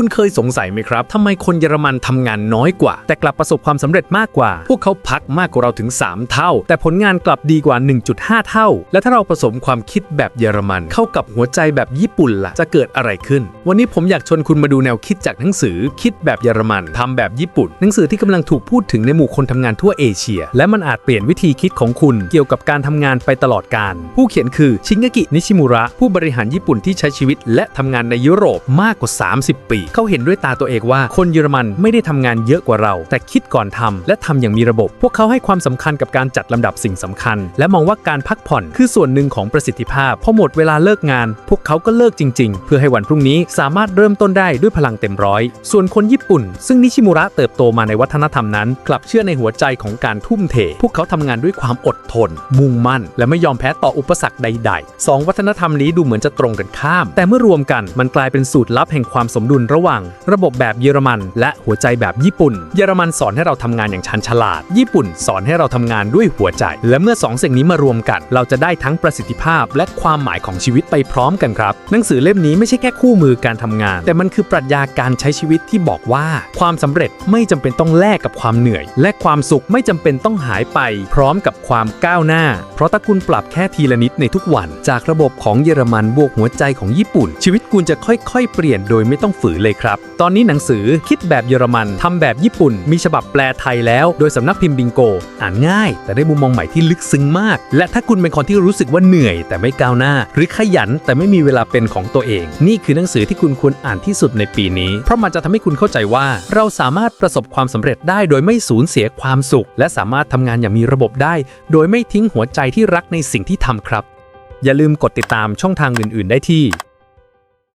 คุณเคยสงสัยไหมครับทำไมคนเยอรมันทำงานน้อยกว่า แต่กลับประสบความสำเร็จมากกว่า พวกเขาพักมากกว่าเราถึง 3 เท่า แต่ผลงานกลับดีกว่า 1.5 เท่า และถ้าเราผสมความคิดแบบเยอรมันเข้ากับหัวใจแบบญี่ปุ่นล่ะ จะเกิดอะไรขึ้น วันนี้ผมอยากชวนคุณมาดูแนวคิดจากหนังสือ คิดแบบเยอรมันทำแบบญี่ปุ่น หนังสือที่กำลังถูกพูดถึงในหมู่คนทำงานทั่วเอเชีย และมันอาจเปลี่ยนวิธีคิดของคุณ เกี่ยวกับการทำงานไปตลอดกาลผู้เขียนคือชิง g กินิชิมุระผู้บริหารญี่ปุ่นที่ใช้ชีวิต และทำงานในยุโรปมากกว่า 30 ปีเขาเห็นด้วยตาตัวเองว่า คนเยอรมันไม่ได้ทำงานเยอะกว่าเรา แต่คิดก่อนทำและทำอย่างมีระบบ พวกเขาให้ความสำคัญกับการจัดลำดับสิ่งสำคัญ และมองว่าการพักผ่อนคือส่วนหนึ่งของประสิทธิภาพพอหมดเวลาเลิกงาน พวกเขาก็เลิกจริง ๆ เพื่อให้วันพรุ่งนี้สามารถเริ่มต้นได้ด้วยพลังเต็มร้อย ส่วนคนญี่ปุ่น ซึ่งนิชิมุระเติบโตมาในวัฒนธรรมนั้น กลับเชื่อในหัวใจของการทุ่มเท พวกเขาทำงานด้วยความอดทน มุ่งมั่น และไม่ยอมแพ้ต่ออุปสรรคใดๆสองวัฒนธรรมนี้ดูเหมือนจะตรงกันข้าม แต่เมื่อรวมกันมันกลายเป็นสูตรลับแห่งความสมดุลระหว่างระบบแบบเยอรมัน และหัวใจแบบญี่ปุ่น เยอรมันสอนให้เราทำงานอย่างชันฉลาด ญี่ปุ่นสอนให้เราทำงานด้วยหัวใจ และเมื่อสองสิ่งนี้มารวมกัน เราจะได้ทั้งประสิทธิภาพ และความหมายของชีวิตไปพร้อมกันครับ หนังสือเล่มนี้ไม่ใช่แค่คู่มือการทำงาน แต่มันคือปรัชญาการใช้ชีวิตที่บอกว่า ความสำเร็จไม่จำเป็นต้องแลกกับความเหนื่อย และความสุขไม่จำเป็นต้องหายไป พร้อมกับความก้าวหน้า เพราะถ้าคุณปรับแค่ทีละนิดในทุกวัน จากระบบของเยอรมันบวกหัวใจของญี่ปุ่น ชีวิตคุณจะค่อยๆ เปลี่ยนโดยไม่ต้องฝืนเลยครับ ตอนนี้หนังสือคิดแบบเยอรมันทำแบบญี่ปุ่น มีฉบับแปลไทยแล้ว โดยสำนักพิมพ์บิงโก อ่านง่าย แต่ได้มุมมองใหม่ที่ลึกซึ้งมาก และถ้าคุณเป็นคนที่รู้สึกว่าเหนื่อย แต่ไม่ก้าวหน้า หรือขยันแต่ไม่มีเวลาเป็นของตัวเอง นี่คือหนังสือที่คุณควรอ่านที่สุดในปีนี้ เพราะมันจะทำให้คุณเข้าใจว่า เราสามารถประสบความสำเร็จได้โดยไม่สูญเสียความสุข และสามารถทำงานอย่างมีระบบได้ โดยไม่ทิ้งหัวใจที่รักในสิ่งที่ทำครับ อย่าลืมกดติดตามช่องทางอื่น ๆ ได้ที่